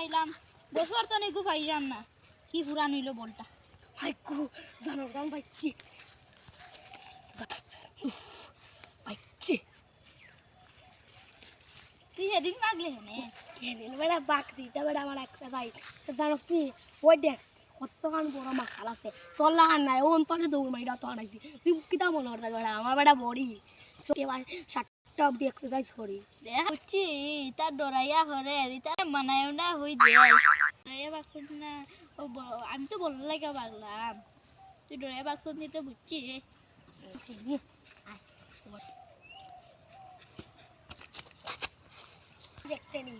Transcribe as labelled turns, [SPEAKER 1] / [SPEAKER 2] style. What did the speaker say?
[SPEAKER 1] পাইলাম। না। কি পুরান হইল বলটা।
[SPEAKER 2] ভাই কু দানো দান ভাই কি ভাইছে
[SPEAKER 1] তুই সেদিন মাগলে হেনে
[SPEAKER 2] কেনেন বেড়া বাকছি তা বেড়া আমার একটা ভাই তো জানো কি? ওই দেখ কতখান বড় মাখাল আছে। তোর লাগান নাই ওন তোরে দৌড় মাইরা তো আনাইছি। তুই কিতা মনে করতে বেড়া আমার বেড়া বড়ি। তো সাতটা অব্দি এক্সারসাইজ করি।
[SPEAKER 1] বুঝছি তার ডরাইয়া হরে তার মানায় না হই দে বাকসত না আমি তো বলল লাগে বাগলাম। তুই ডরাইয়া বাকসত নিতে বুঝছি
[SPEAKER 2] দেখতে নি।